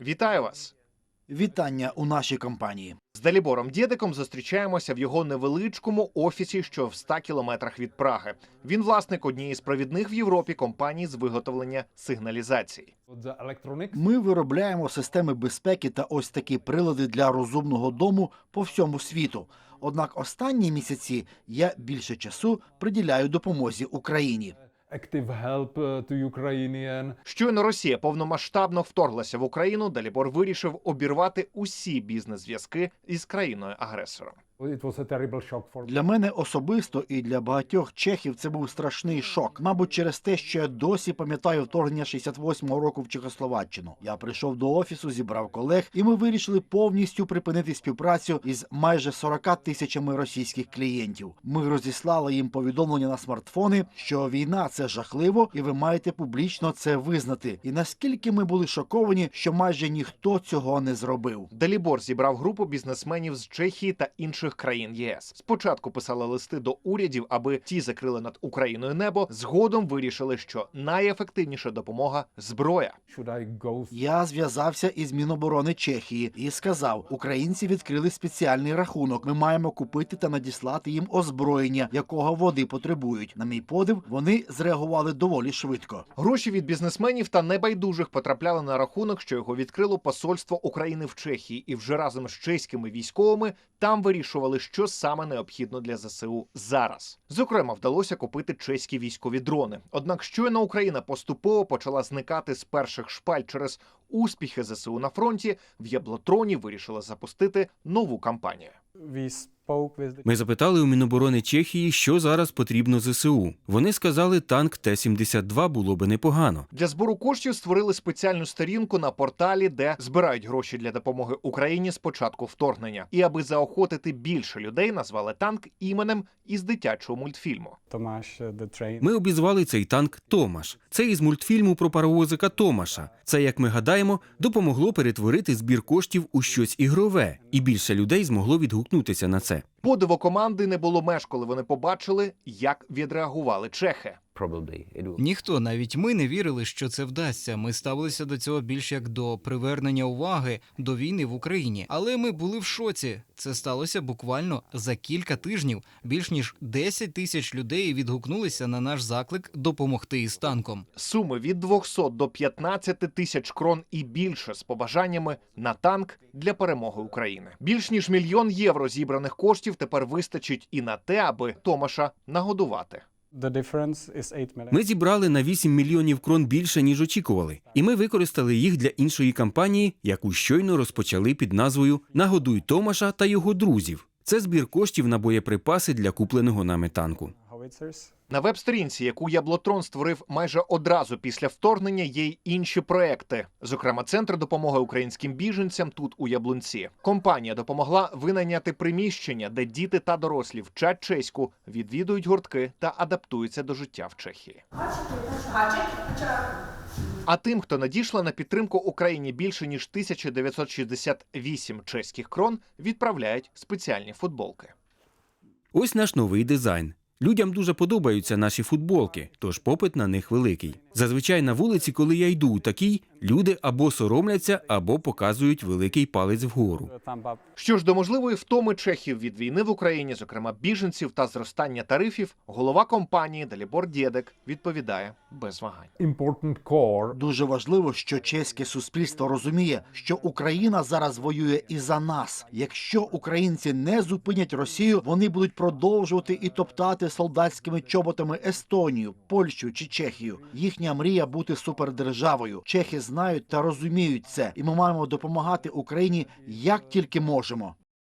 Вітаю вас! Вітання у нашій компанії. З Далібором Дєдиком зустрічаємося в його невеличкому офісі, що в 100 кілометрах від Праги. Він власник однієї з провідних в Європі компаній з виготовлення сигналізації. Ми виробляємо системи безпеки та ось такі прилади для розумного дому по всьому світу. Однак останні місяці я більше часу приділяю допомозі Україні. Ukrainian. Щойно Росія повномасштабно вторглася в Україну. Далібор вирішив обірвати усі бізнес-зв'язки із країною агресором. It was a terrible shock for me. Для мене особисто і для багатьох чехів це був страшний шок. Мабуть, через те, що я досі пам'ятаю вторгнення 68-го року в Чехословаччину. Я прийшов до офісу, зібрав колег, і ми вирішили повністю припинити співпрацю із майже 40 тисячами російських клієнтів. Ми розіслали їм повідомлення на смартфони, що війна це жахливо, і ви маєте публічно це визнати. І наскільки ми були шоковані, що майже ніхто цього не зробив. Далібор зібрав групу бізнесменів з Чехії та інших країн ЄС. Спочатку писали листи до урядів, аби ті закрили над Україною небо. Згодом вирішили, що найефективніша допомога зброя. Я зв'язався із Міноборони Чехії і сказав: українці відкрили спеціальний рахунок. Ми маємо купити та надіслати їм озброєння, якого вони потребують. На мій подив, вони зреагували доволі швидко. Гроші від бізнесменів та небайдужих потрапляли на рахунок, що його відкрило посольство України в Чехії, і вже разом з чеськими військовими там вирішували, що саме необхідно для ЗСУ зараз. Зокрема, вдалося купити чеські військові дрони. Однак щойно Україна поступово почала зникати з перших шпаль через успіхи ЗСУ на фронті. В Яблотроні вирішили запустити нову кампанію. Ми запитали у Міноборони Чехії, що зараз потрібно ЗСУ. Вони сказали, танк Т-72 було би непогано. Для збору коштів створили спеціальну сторінку на порталі, де збирають гроші для допомоги Україні з початку вторгнення. І аби заохотити більше людей, назвали танк іменем із дитячого мультфільму. Tomáš uh. Ми обізвали цей танк Томаш. Це із мультфільму про паровозика Томаша. Це, як ми гадаємо, допомогло перетворити збір коштів у щось ігрове, і більше людей змогло відгукнутися на це. Подиво команди не було меж, коли вони побачили, як відреагували чехи. Ніхто, навіть ми, не вірили, що це вдасться. Ми ставилися до цього більш як до привернення уваги до війни в Україні. Але ми були в шоці. Це сталося буквально за кілька тижнів. Більш ніж 10 тисяч людей відгукнулися на наш заклик допомогти із танком. Суми від 200 до 15 тисяч крон і більше з побажаннями на танк для перемоги України. Більш ніж мільйон євро зібраних коштів тепер вистачить і на те, аби Томаша нагодувати. The difference is 8 million. Ми зібрали на 8 мільйонів крон більше, ніж очікували, і ми використали їх для іншої кампанії, яку щойно розпочали під назвою Нагодуй Томаша та його друзів. Це збір коштів на боєприпаси для купленого нами танку. На веб-сторінці, яку Яблотрон створив майже одразу після вторгнення, є й інші проекти. Зокрема, центр допомоги українським біженцям тут у Яблунці. Компанія допомогла винайняти приміщення, де діти та дорослі вчать чеську, відвідують гуртки та адаптуються до життя в Чехії. А тим, хто надійшла на підтримку Україні більше ніж 1968 чеських крон, відправляють спеціальні футболки. Ось наш новий дизайн. Людям дуже подобаються наші футболки, тож попит на них великий. Зазвичай на вулиці, коли я йду у такій, люди або соромляться, або показують великий палець вгору. Що ж до можливої втоми чехів від війни в Україні, зокрема біженців та зростання тарифів, голова компанії Далібор Дєдек відповідає без вагань. Дуже важливо, що чеське суспільство розуміє, що Україна зараз воює і за нас. Якщо українці не зупинять Росію, вони будуть продовжувати і топтати солдатськими чоботами Естонію, Польщу чи Чехію. Їхня мрія бути супердержавою. Чехи знають та розуміють це, і ми маємо допомагати Україні як тільки можемо.